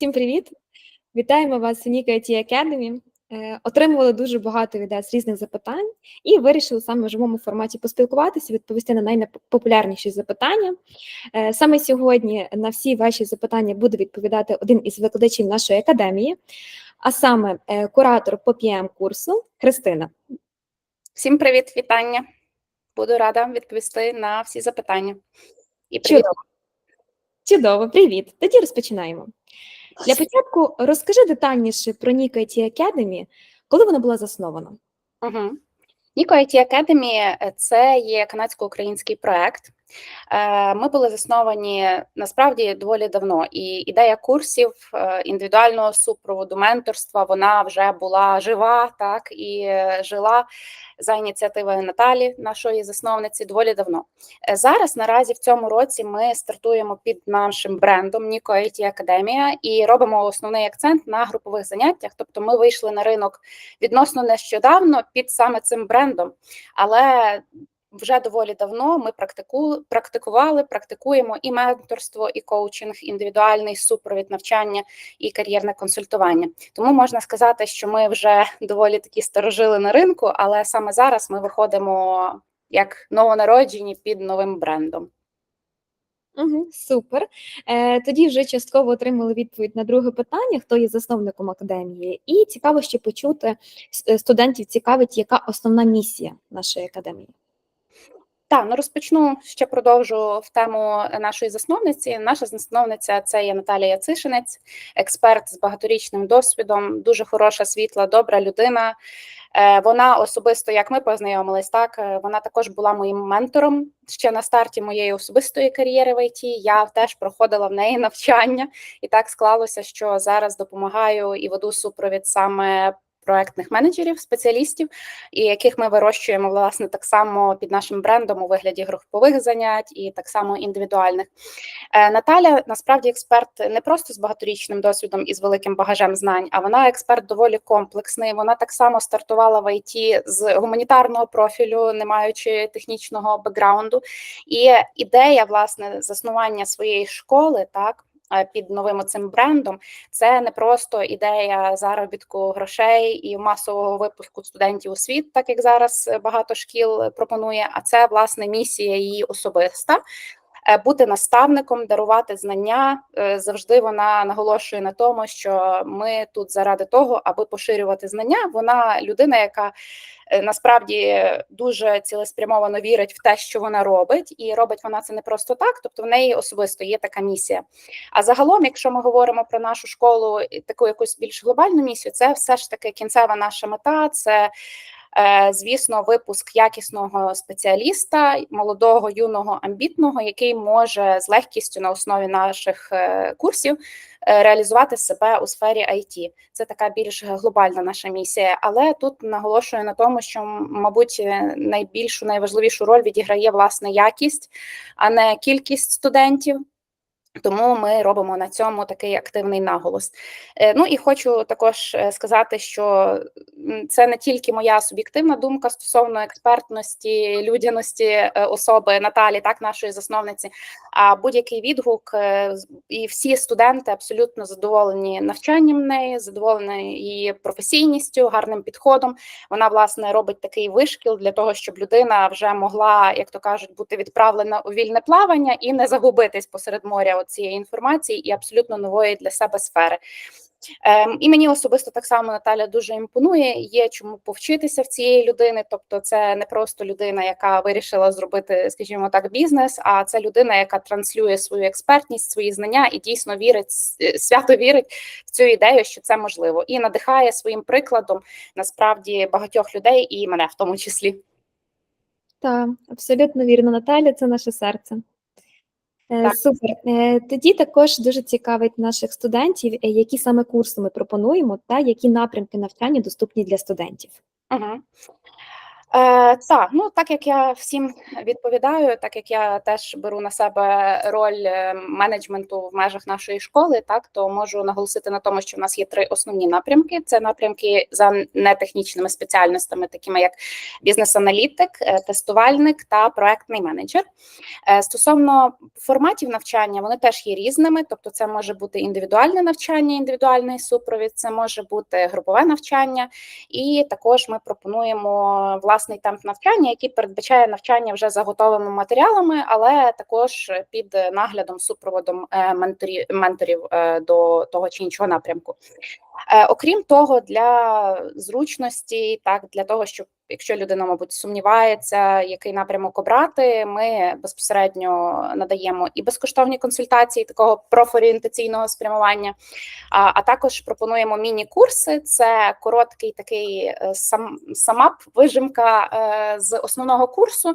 Всім привіт! Вітаємо вас у Ніка IT Academy. Е, Отримували дуже багато від вас різних запитань і вирішили саме в живому форматі поспілкуватися, відповісти на найпопулярніші запитання. Е, Саме сьогодні на всі ваші запитання буде відповідати один із викладачів нашої академії, а саме е, куратор по PM курсу Христина. Всім привіт, вітання. Буду рада відповісти на всі запитання. І. Чудово. Чудово, привіт! Тоді розпочинаємо. Для початку розкажи детальніше про Ніка IT Academy, коли вона була заснована. Угу. Ніко IT Academy – це є канадсько-український проект. Е, Ми були засновані насправді доволі давно, і ідея курсів е, індивідуального супроводу, менторства вона вже була жива, так і жила за ініціативою Наталі, нашої засновниці, доволі давно. Е, Зараз наразі в цьому році ми стартуємо під нашим брендом Ніко IT Академія і робимо основний акцент на групових заняттях. Тобто, ми вийшли на ринок відносно нещодавно під саме цим брендом, але вже доволі давно ми практику, практикували, практикуємо і менторство, і коучинг, індивідуальний супровід навчання і кар'єрне консультування. Тому можна сказати, що ми вже доволі такі старожили на ринку, але саме зараз ми виходимо як новонароджені під новим брендом. Угу, супер. Е, тоді вже частково отримали відповідь на друге питання, хто є засновником академії, і цікаво ще почути студентів цікавить, яка основна місія нашої академії. Так, ну розпочну ще продовжу в тему нашої засновниці. Наша засновниця це є Наталія Цишинець, експерт з багаторічним досвідом, дуже хороша, світла, добра людина. Е, Вона особисто, як ми познайомились, так е, вона також була моїм ментором ще на старті моєї особистої кар'єри в ІТ. Я теж проходила в неї навчання, і так склалося, що зараз допомагаю і веду супровід саме проектних менеджерів, спеціалістів, і яких ми вирощуємо власне так само під нашим брендом у вигляді групових занять і так само індивідуальних. Е, Наталя насправді експерт не просто з багаторічним досвідом і з великим багажем знань, а вона експерт доволі комплексний. Вона так само стартувала в ІТ з гуманітарного профілю, не маючи технічного бекграунду. І ідея власне заснування своєї школи, так. Під новим цим брендом це не просто ідея заробітку грошей і масового випуску студентів у світ, так як зараз е, багато шкіл пропонує. А це власне місія її особиста. Е, Бути наставником, дарувати знання Е, завжди вона наголошує на тому, що ми тут заради того, аби поширювати знання. Вона людина, яка е, насправді дуже цілеспрямовано вірить в те, що вона робить, і робить вона це не просто так. Тобто в неї особисто є така місія. А загалом, якщо ми говоримо про нашу школу, таку якусь більш глобальну місію, це все ж таки кінцева наша мета. Це Звісно, випуск якісного спеціаліста, молодого, юного, амбітного, який може з легкістю на основі наших е, курсів е, реалізувати себе у сфері IT. Це така більш глобальна наша місія. Але тут наголошую на тому, що мабуть е, найбільшу найважливішу роль відіграє власне якість, а не кількість студентів. Тому ми робимо на цьому такий активний наголос. Е, Ну і хочу також е, сказати, що це не тільки моя суб'єктивна думка стосовно експертності, людяності е, особи Наталі, так нашої засновниці. А будь-який відгук і всі студенти абсолютно задоволені навчанням неї, задоволені її професійністю, гарним підходом. Вона власне робить такий вишкіл для того, щоб людина вже могла, як то кажуть, бути відправлена у вільне плавання і не загубитись посеред моря цієї інформації і абсолютно нової для себе сфери. Ем, і мені особисто так само Наталя дуже імпонує. Є чому повчитися в цієї людини. Тобто, це не просто людина, яка вирішила зробити, скажімо так, бізнес, а це людина, яка транслює свою експертність, свої знання і дійсно вірить свято вірить в цю ідею, що це можливо, і надихає своїм прикладом насправді багатьох людей, і мене в тому числі. Так, абсолютно вірно, Наталя, це наше серце. Е, Так. Супер. Е, Тоді також дуже цікавить наших студентів, е, які саме курси ми пропонуємо та які напрямки навчання доступні для студентів. Угу. Е, так, ну так як я всім відповідаю, так як я теж беру на себе роль е, менеджменту в межах нашої школи, так то можу наголосити на тому, що в нас є три основні напрямки: це напрямки за нетехнічними спеціальностями, такими як бізнес-аналітик, е, тестувальник та проектний менеджер. Е, стосовно форматів навчання, вони теж є різними, тобто, це може бути індивідуальне навчання, індивідуальний супровід, це може бути групове навчання, і також ми пропонуємо власний темп навчання, який передбачає навчання вже за готовими матеріалами, але також під наглядом супроводом е, менторів менторів до того чи іншого напрямку. Е, Окрім того, для зручності, так для того, щоб якщо людина, мабуть, сумнівається, який напрямок обрати, ми безпосередньо надаємо і безкоштовні консультації такого профорієнтаційного спрямування, а, а також пропонуємо міні-курси. Це короткий такий е, сам самап, вижимка е, з основного курсу,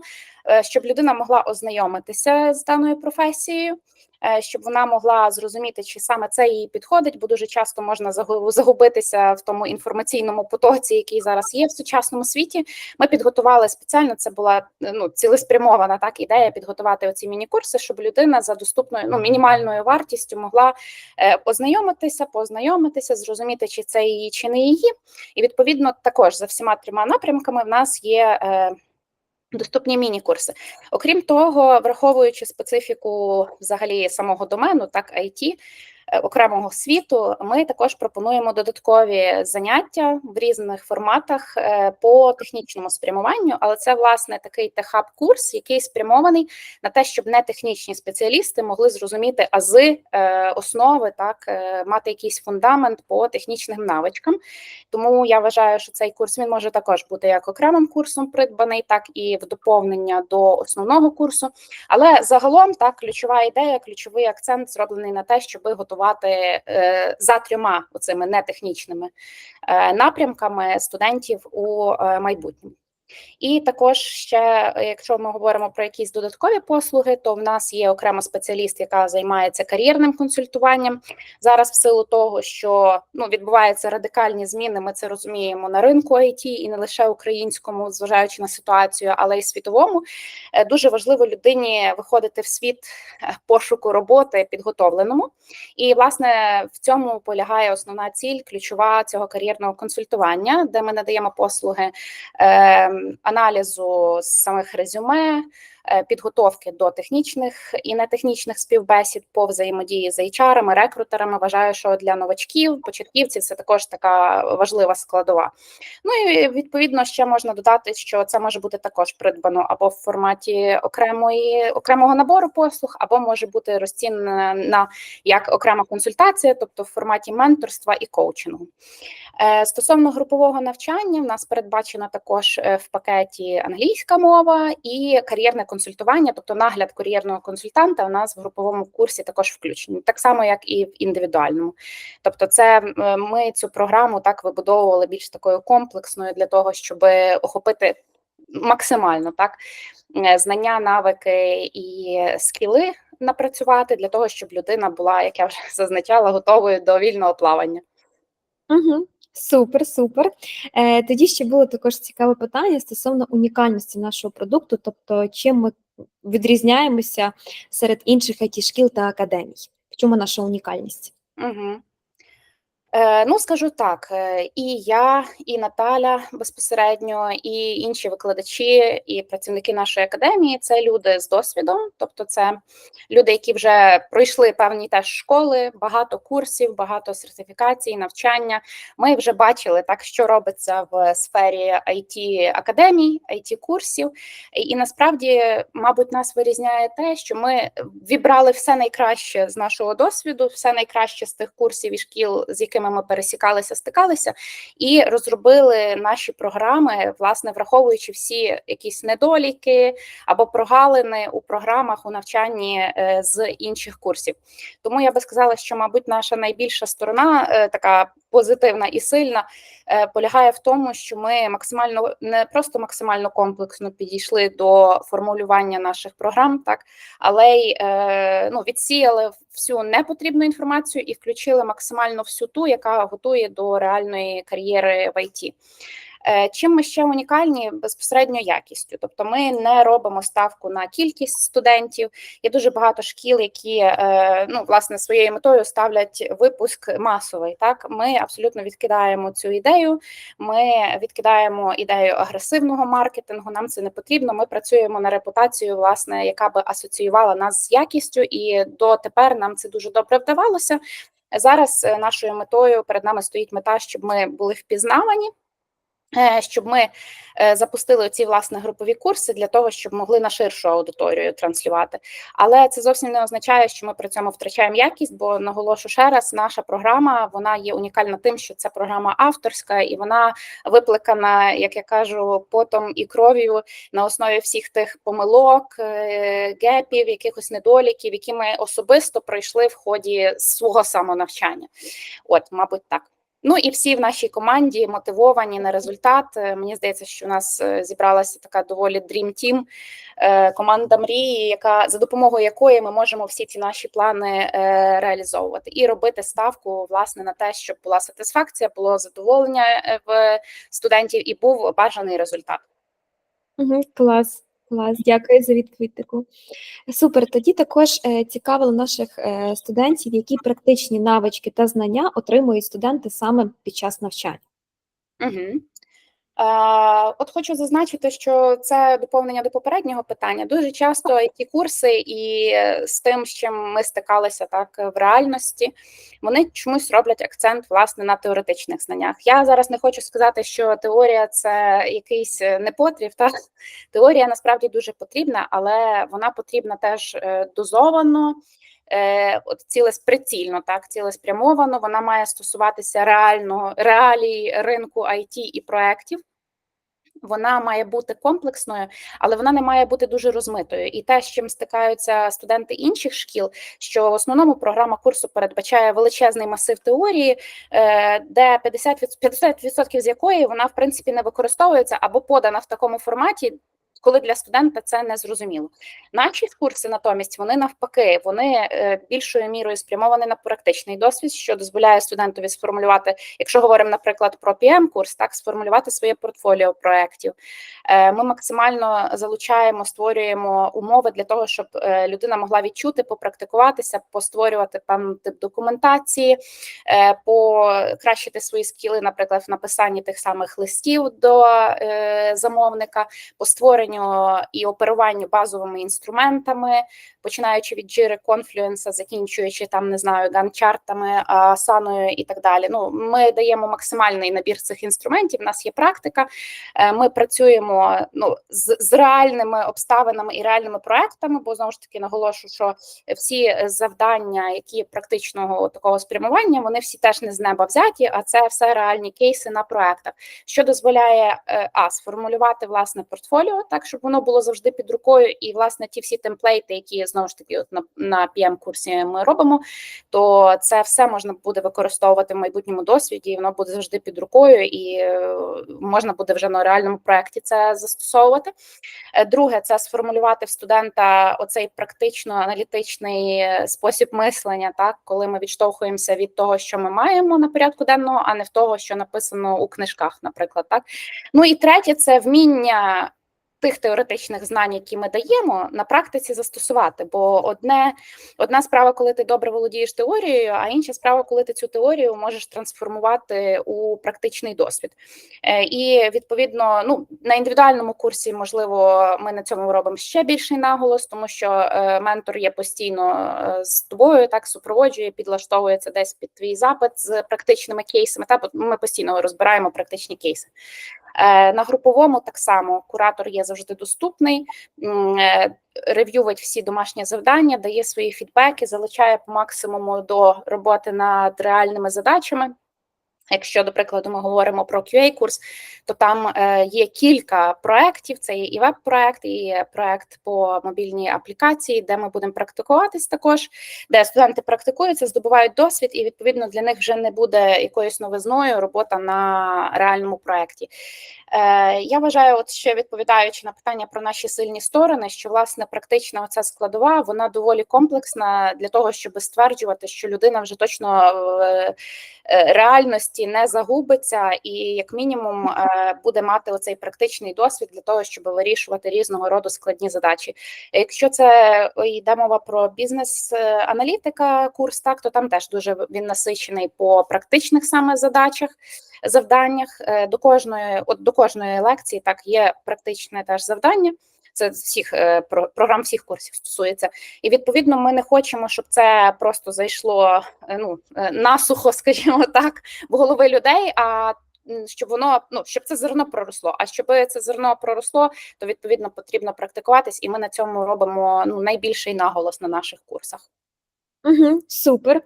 е, щоб людина могла ознайомитися з даною професією. Е, Щоб вона могла зрозуміти, чи саме це їй підходить, бо дуже часто можна загу- загубитися в тому інформаційному потоці, який зараз є в сучасному світі. Ми підготували спеціально. Це була е, ну цілеспрямована так ідея підготувати оці міні-курси, щоб людина за доступною ну мінімальною вартістю могла е, ознайомитися, познайомитися, зрозуміти, чи це її, чи не її. І відповідно також за всіма трьома напрямками в нас є. Доступні міні-курси. Окрім того, враховуючи специфіку взагалі самого домену, так IT, окремого світу, ми також пропонуємо додаткові заняття в різних форматах е, по технічному спрямуванню, але це власне такий техаб курс, який спрямований на те, щоб не технічні спеціалісти могли зрозуміти ази, е, основи, так е, мати якийсь фундамент по технічним навичкам. Тому я вважаю, що цей курс він може також бути як окремим курсом придбаний, так і в доповнення до основного курсу. Але загалом так ключова ідея, ключовий акцент зроблений на те, щоб готувати е, за трьома оцими нетехнічними е, напрямками студентів у е, майбутньому. І також ще, е, якщо ми говоримо про якісь додаткові послуги, то в нас є окрема спеціаліст, яка займається кар'єрним консультуванням. Зараз, в силу того, що ну відбуваються радикальні зміни, ми це розуміємо на ринку IT і не лише українському, зважаючи на ситуацію, але й світовому. Е, Дуже важливо людині виходити в світ е, пошуку роботи підготовленому. І власне в цьому полягає основна ціль, ключова цього кар'єрного консультування, де ми надаємо послуги е, аналізу самих резюме. Е, Підготовки до технічних і нетехнічних співбесід по взаємодії з HR-ами, рекрутерами. Вважаю, що для новачків, початківців це також така важлива складова. Ну і відповідно ще можна додати, що це може бути також придбано або в форматі окремої окремого набору послуг, або може бути розцінена як окрема консультація, тобто в форматі менторства і коучингу. Е, Стосовно групового навчання, в нас передбачено також е, в пакеті англійська мова і кар'єрне консультування, тобто нагляд кар'єрного консультанта. У нас в груповому курсі також включені, так само як і в індивідуальному. Тобто, це ми цю програму так вибудовували більш такою комплексною для того, щоб охопити максимально так е, знання, навики і скіли напрацювати для того, щоб людина була, як я вже зазначала, готовою до вільного плавання. Угу. Супер, супер. Е, тоді ще було також цікаве питання стосовно унікальності нашого продукту, тобто чим ми відрізняємося серед інших it шкіл та академій. В чому наша унікальність? Угу. Е, ну, скажу так, е, і я, і Наталя безпосередньо, і інші викладачі, і працівники нашої академії це люди з досвідом, тобто це люди, які вже пройшли певні теж школи, багато курсів, багато сертифікацій, навчання. Ми вже бачили так, що робиться в сфері it академій, it курсів. І, насправді, мабуть, нас вирізняє те, що ми вібрали все найкраще з нашого досвіду, все найкраще з тих курсів і шкіл, з якими ми пересікалися, стикалися, і розробили наші програми, власне, враховуючи всі якісь недоліки або прогалини у програмах у навчанні е, з інших курсів. Тому я би сказала, що, мабуть, наша найбільша сторона, е, така позитивна і сильна, е, полягає в тому, що ми максимально не просто максимально комплексно підійшли до формулювання наших програм, так але й е, ну, відсіяли всю непотрібну інформацію і включили максимально всю ту, яка готує до реальної кар'єри в ІТ. Е, Чим ми ще унікальні безпосередньо якістю? Тобто, ми не робимо ставку на кількість студентів. Є дуже багато шкіл, які е, ну власне своєю метою ставлять випуск масовий. Так, ми абсолютно відкидаємо цю ідею. Ми відкидаємо ідею агресивного маркетингу. Нам це не потрібно. Ми працюємо на репутацію, власне, яка би асоціювала нас з якістю, і дотепер нам це дуже добре вдавалося. Зараз е, нашою метою перед нами стоїть мета, щоб ми були впізнавані. Е, Щоб ми е, запустили ці власне групові курси для того, щоб могли на ширшу аудиторію транслювати. Але це зовсім не означає, що ми при цьому втрачаємо якість, бо наголошу ще раз, наша програма вона є унікальна тим, що це програма авторська і вона викликана, як я кажу, потом і кров'ю на основі всіх тих помилок, е, гепів, якихось недоліків, які ми особисто пройшли в ході свого самонавчання. От, мабуть, так. Ну і всі в нашій команді мотивовані на результат. Е, Мені здається, що у нас е, зібралася така доволі dream team, е, команда мрії, яка за допомогою якої ми можемо всі ці наші плани реалізовувати і робити ставку власне на те, щоб була сатисфакція, було задоволення в студентів і був бажаний результат. Угу, клас, клас, дякую за відповідь таку. Супер. Тоді також е, цікавило наших е, студентів, які практичні навички та знання отримують студенти саме під час навчання. Угу. Е, от хочу зазначити, що це доповнення до попереднього питання. Дуже часто ті курси і з тим, з чим ми стикалися так в реальності, вони чомусь роблять акцент власне на теоретичних знаннях. Я зараз не хочу сказати, що теорія це якийсь е, непотріб. Так теорія насправді дуже потрібна, але вона потрібна теж е, дозовано. Е, от цілесприцільно, так цілеспрямовано, вона має стосуватися реально реалій ринку IT і проєктів. Вона має бути комплексною, але вона не має бути дуже розмитою. І те, з чим стикаються студенти інших шкіл, що в основному програма курсу передбачає величезний масив теорії, е, де 50%, 50% з якої вона в принципі не використовується або подана в такому форматі. Коли для студента це не зрозуміло. Наші курси натомість вони навпаки, вони е, більшою мірою спрямовані на практичний досвід, що дозволяє студентові сформулювати, якщо говоримо, наприклад, про pm курс, так сформулювати своє портфоліо проєктів. Е, Ми максимально залучаємо, створюємо умови для того, щоб е, людина могла відчути, попрактикуватися, постворювати певний тип документації, покращити свої скіли, наприклад, в написанні тих самих листів до замовника, по створенню і оперуванню базовими інструментами, починаючи від Jira, Confluence, закінчуючи там, не знаю, ганчартами, асаною і так далі. Ну, ми даємо максимальний набір цих інструментів. У нас є практика. Е, Ми працюємо ну з, з реальними обставинами і реальними проектами, бо знову ж таки наголошую, що всі завдання, які практичного такого спрямування, вони всі теж не з неба взяті, а це все реальні кейси на проектах, що дозволяє е, а сформулювати власне портфоліо, так щоб воно було завжди під рукою, і власне ті всі темплейти, які знову ж таки, от на, на pm курсі ми робимо, то це все можна буде використовувати в майбутньому досвіді, і воно буде завжди під рукою, і е, можна буде вже на реальному проєкті це застосовувати. Е, Друге, це сформулювати в студента оцей практично-аналітичний спосіб мислення, так коли ми відштовхуємося від того, що ми маємо на порядку денного, а не в того, що написано у книжках, наприклад, так. Ну і третє, це вміння тих теоретичних знань, які ми даємо, на практиці застосувати. Бо одне одна справа, коли ти добре володієш теорією, а інша справа, коли ти цю теорію можеш трансформувати у практичний досвід. Е, І відповідно, ну на індивідуальному курсі, можливо, ми на цьому робимо ще більший наголос, тому що е, ментор є постійно е, з тобою, так супроводжує, підлаштовується десь під твій запит з практичними кейсами. Та ми постійно розбираємо практичні кейси. На груповому так само куратор є завжди доступний, м, е, рев'ювать всі домашні завдання, дає свої фідбеки, залучає по максимуму до роботи над реальними задачами. Якщо, до прикладу, ми говоримо про QA-курс, то там е, є кілька проєктів, це є і веб-проєкт, і проєкт по мобільній аплікації, де ми будемо практикуватись також, де студенти практикуються, здобувають досвід, і відповідно для них вже не буде якоюсь новизною робота на реальному проєкті. Е, я вважаю, от ще відповідаючи на питання про наші сильні сторони, що власне практична оця складова вона доволі комплексна для того, щоб стверджувати, що людина вже точно е, реальності не загубиться, і як мінімум е, буде мати оцей практичний досвід для того, щоб вирішувати різного роду складні задачі. Якщо це йде мова про бізнес-аналітика, курс, так то там теж дуже він насичений по практичних саме задачах, завданнях. Е, До кожної, от до кожної лекції так є практичне теж завдання. Це всіх е, програм всіх курсів стосується, і відповідно ми не хочемо, щоб це просто зайшло е, ну е, насухо, скажімо так, в голови людей. А щоб воно ну щоб це зерно проросло. А щоб це зерно проросло, то відповідно потрібно практикуватись, і ми на цьому робимо ну найбільший наголос на наших курсах. Угу, супер.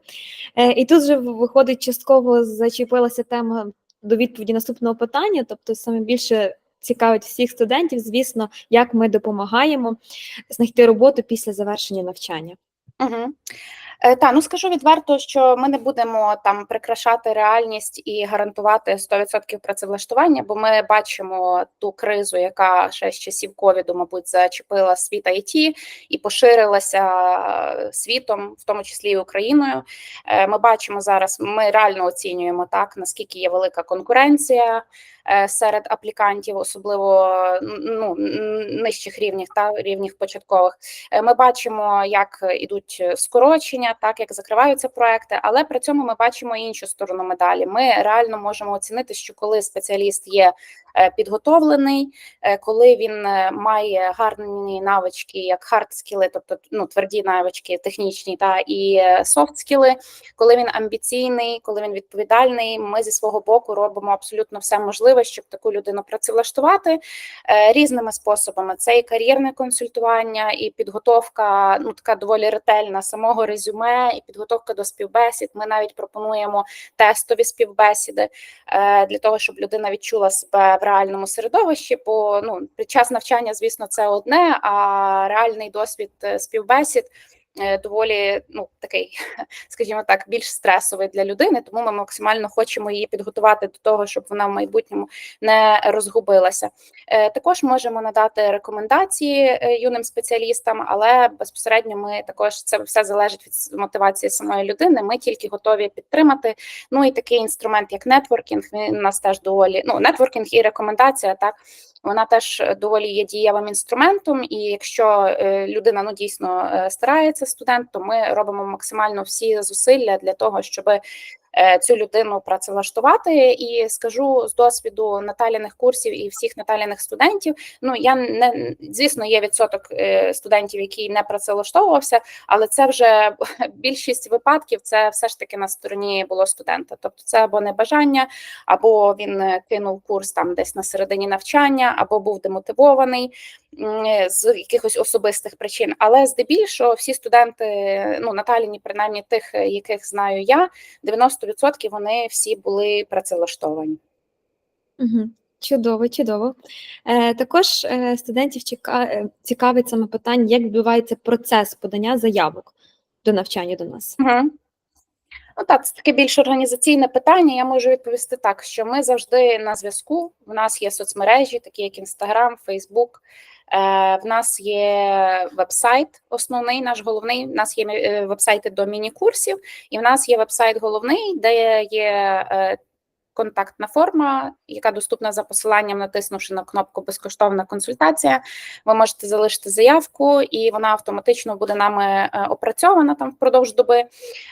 Е, і тут же виходить частково зачепилася тема до відповіді наступного питання, тобто саме більше цікавить всіх студентів, звісно, як ми допомагаємо знайти роботу після завершення навчання. Угу. Е, та ну скажу відверто, що ми не будемо там прикрашати реальність і гарантувати 100% працевлаштування, бо ми бачимо ту кризу, яка ще з часів ковіду, мабуть, зачепила світ IT і поширилася е, світом, в тому числі і Україною. Е, Ми бачимо зараз, ми реально оцінюємо так, наскільки є велика конкуренція серед аплікантів, особливо ну, нижчих рівнів та рівнів початкових. Ми бачимо, як ідуть скорочення, так як закриваються проекти, але при цьому ми бачимо іншу сторону медалі. Ми реально можемо оцінити, що коли спеціаліст є е, підготовлений, е, коли він е, має гарні навички, як хард скіли, тобто ну тверді навички, технічні та і софт скіли, коли він амбіційний, коли він відповідальний, ми зі свого боку робимо абсолютно все можливе, щоб таку людину працевлаштувати різними способами. Це і кар'єрне консультування, і підготовка, ну така доволі ретельна самого резюме, і підготовка до співбесід. Ми навіть пропонуємо тестові співбесіди е, для того, щоб людина відчула себе в реальному середовищі. Бо ну під час навчання, звісно, це одне, а реальний досвід е, співбесід. Е, Доволі ну такий, скажімо так, більш стресовий для людини, тому ми максимально хочемо її підготувати до того, щоб вона в майбутньому не розгубилася. Е, Також можемо надати рекомендації е, юним спеціалістам, але безпосередньо ми також це все залежить від мотивації самої людини. Ми тільки готові підтримати. Ну і такий інструмент, як нетворкінг, він у нас теж доволі ну нетворкінг і рекомендація, так. Вона теж доволі є дієвим інструментом, і якщо е, людина ну дійсно е, старається студент, то ми робимо максимально всі зусилля для того, щоб цю людину працевлаштувати. І скажу з досвіду Наталіних курсів і всіх Наталіних студентів. Ну я не звісно, є відсоток е, студентів, який не працевлаштовувався, але це вже більшість випадків це все ж таки на стороні було студента. Тобто, це або небажання, або він е, кинув курс там десь на середині навчання, або був демотивований е, з якихось особистих причин. Але здебільшого всі студенти, ну Наталіні, принаймні тих, е, яких знаю я, 90% вони всі були працевлаштовані. Угу. Чудово, чудово. Е, також е, студентів чека... е, цікавить саме питання, як відбувається процес подання заявок до навчання до нас. Угу. Ну так, це таке більш організаційне питання. Я можу відповісти так, що ми завжди на зв'язку. В нас є соцмережі, такі як Інстаграм, Фейсбук. Е, в нас є веб-сайт, основний наш головний. В нас є вебсайти до міні-курсів, і в нас є веб-сайт головний, де є е, контактна форма, яка доступна за посиланням, натиснувши на кнопку Безкоштовна консультація. Ви можете залишити заявку, і вона автоматично буде нами е, опрацьована там впродовж доби.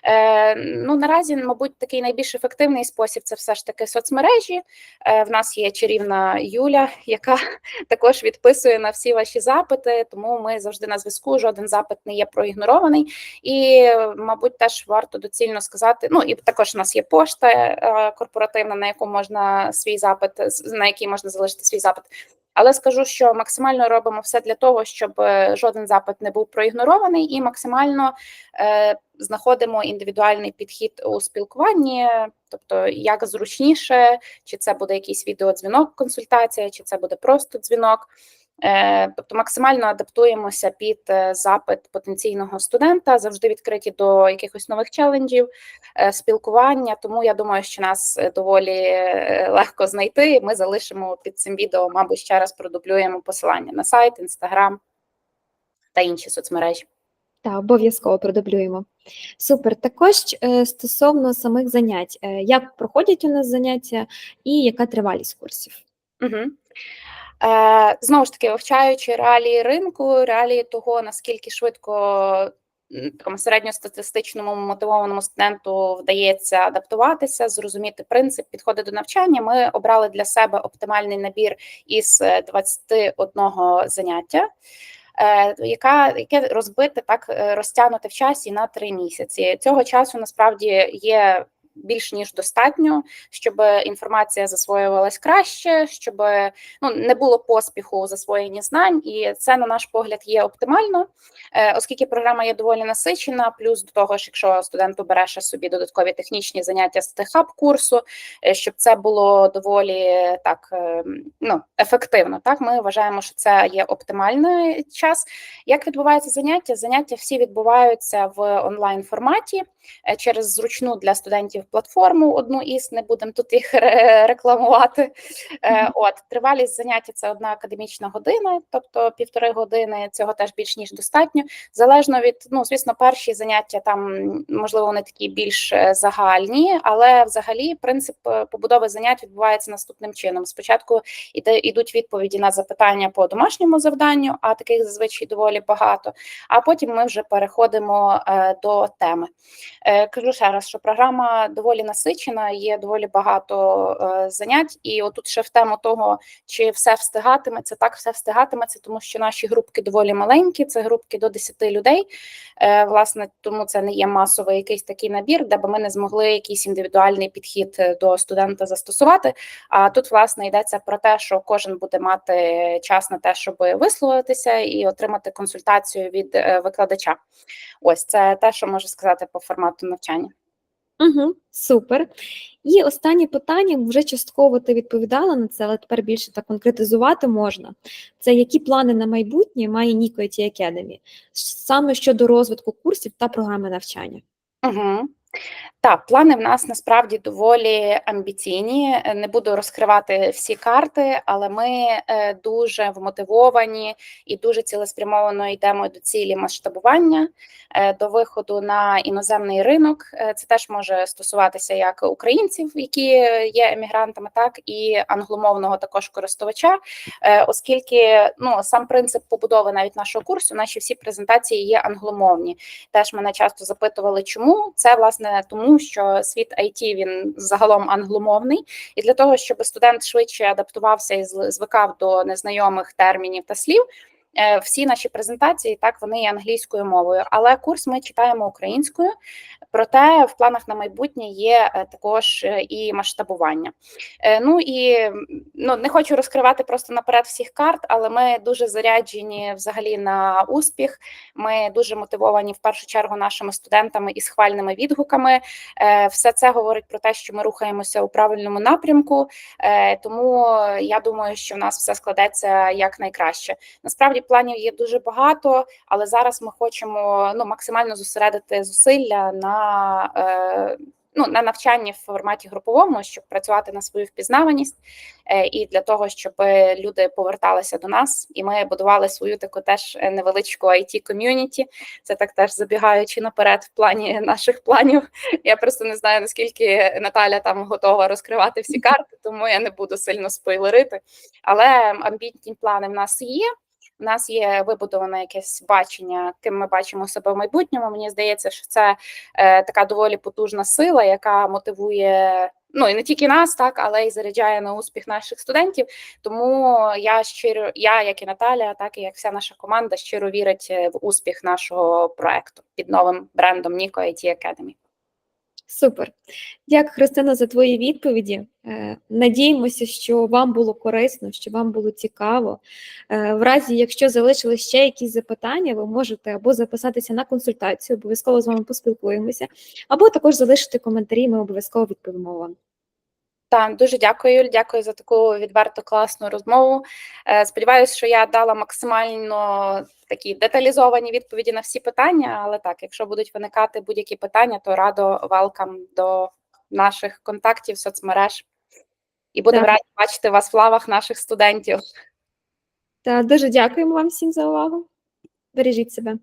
Е, ну наразі, мабуть, такий найбільш ефективний спосіб це все ж таки соцмережі. Е, в нас є чарівна Юля, яка також відписує на всі ваші запити, тому ми завжди на зв'язку. Жоден запит не є проігнорований. І, мабуть, теж варто доцільно сказати. Ну і також у нас є пошта корпоративна, на яку можна свій запит, на який можна залишити свій запит. Але скажу, що максимально робимо все для того, щоб е, жоден запит не був проігнорований, і максимально е, знаходимо індивідуальний підхід у спілкуванні, тобто як зручніше, чи це буде якийсь відеодзвінок, консультація, чи це буде просто дзвінок. Е, Тобто максимально адаптуємося під е, запит потенційного студента, завжди відкриті до якихось нових челенджів, е, спілкування. Тому я думаю, що нас доволі легко знайти. Ми залишимо під цим відео, мабуть, ще раз продублюємо посилання на сайт, інстаграм та інші соцмережі. Та обов'язково продублюємо. Супер. Також стосовно самих занять, як проходять у нас заняття і яка тривалість курсів? Угу. Е, знову ж таки, вивчаючи реалії ринку, реалії того, наскільки швидко такому середньостатистичному мотивованому студенту вдається адаптуватися, зрозуміти принцип, підходи до навчання, ми обрали для себе оптимальний набір із е, 21 заняття. е, Яка яке розбите так е, розтягнуте в часі на три місяці. Цього часу насправді є більш ніж достатньо, щоб інформація засвоювалась краще, щоб ну не було поспіху у засвоєнні знань, і це, на наш погляд, є оптимально, е, оскільки програма є доволі насичена. Плюс до того ж, якщо студент обере собі додаткові технічні заняття з техаб курсу, е, щоб це було доволі так е, ну ефективно. Так, ми вважаємо, що це є оптимальний час. Як відбувається заняття? Заняття всі відбуваються в онлайн форматі через зручну для студентів платформу. Одну із не будемо тут їх рекламувати. Е. От тривалість заняття це одна академічна година, тобто півтори години. Цього теж більш ніж достатньо. Залежно від ну, звісно, перші заняття там можливо вони такі більш е, загальні, але взагалі принцип е, побудови занять відбувається наступним чином. Спочатку іде ідуть відповіді на запитання по домашньому завданню, а таких зазвичай доволі багато. А потім ми вже переходимо до теми. Кажу ще раз, що програма доволі насичена, є доволі багато е, занять, і отут ще в тему того, чи все встигатиметься, так все встигатиметься, тому що наші групки доволі маленькі, це групки до 10 людей. Е, Власне, тому це не є масовий якийсь такий набір, де би ми не змогли якийсь індивідуальний підхід е, до студента застосувати. А тут, власне, йдеться про те, що кожен буде мати час на те, щоб висловитися і отримати консультацію від викладача. Ось це те, що можу сказати по формату навчання. Угу, супер. І останнє питання, вже частково ти відповідала на це, але тепер більше так конкретизувати можна. Це які плани на майбутнє має Nico IT Academy, саме щодо розвитку курсів та програми навчання? Угу. Так, плани в нас насправді доволі амбіційні. Е, Не буду розкривати всі карти, але ми е, дуже вмотивовані і дуже цілеспрямовано йдемо до цілі масштабування, е, до виходу на іноземний ринок. Це теж може стосуватися як українців, які є емігрантами, так і англомовного також користувача, оскільки ну сам принцип побудови навіть нашого курсу, наші всі презентації є англомовні. Теж мене часто запитували, чому це власне тому, що світ IT, він загалом англомовний, і для того, щоб студент швидше адаптувався і звикав до незнайомих термінів та слів. Е, Всі наші презентації так вони є англійською мовою, але курс ми читаємо українською. Проте в планах на майбутнє є е, також е, і масштабування. Ну і ну не хочу розкривати просто наперед всіх карт, але ми дуже заряджені взагалі на успіх. Ми дуже мотивовані в першу чергу нашими студентами і схвальними відгуками. Все це говорить про те, що ми рухаємося у правильному напрямку. Тому я думаю, що в нас все складеться як найкраще. Насправді планів є дуже багато, але зараз ми хочемо ну максимально зосередити зусилля на. Е, Ну, на навчанні в форматі груповому, щоб працювати на свою впізнаваність, е, і для того, щоб люди поверталися до нас, і ми будували свою таку теж невеличку it ком'юніті. Це так теж забігаючи наперед в плані наших планів. Я просто не знаю наскільки Наталя там готова розкривати всі карти, тому я не буду сильно спойлерити. Але амбітні плани в нас є. У нас є вибудоване якесь бачення, ким ми бачимо себе в майбутньому. Мені здається, що це е, така доволі потужна сила, яка мотивує. Ну і не тільки нас, так, але й заряджає на успіх наших студентів. Тому я щиро, я, як і Наталя, так і як вся наша команда, щиро вірить е, в успіх нашого проекту під новим брендом Nico IT Academy. Супер. Дякую, Христина, за твої відповіді. Е, Надіємося, що вам було корисно, що вам було цікаво. Е, В разі, якщо залишили ще якісь запитання, ви можете або записатися на консультацію, обов'язково з вами поспілкуємося, або також залишити коментарі, ми обов'язково відповімо вам. Так, дуже дякую, Юль. Дякую за таку відверто класну розмову. Е, Сподіваюсь, що я дала максимально такі деталізовані відповіді на всі питання. Але так, якщо будуть виникати будь-які питання, то радо велкам до наших контактів, соцмереж. І будемо Так. раді бачити вас в лавах наших студентів. Та дуже дякуємо вам всім за увагу. Бережіть себе.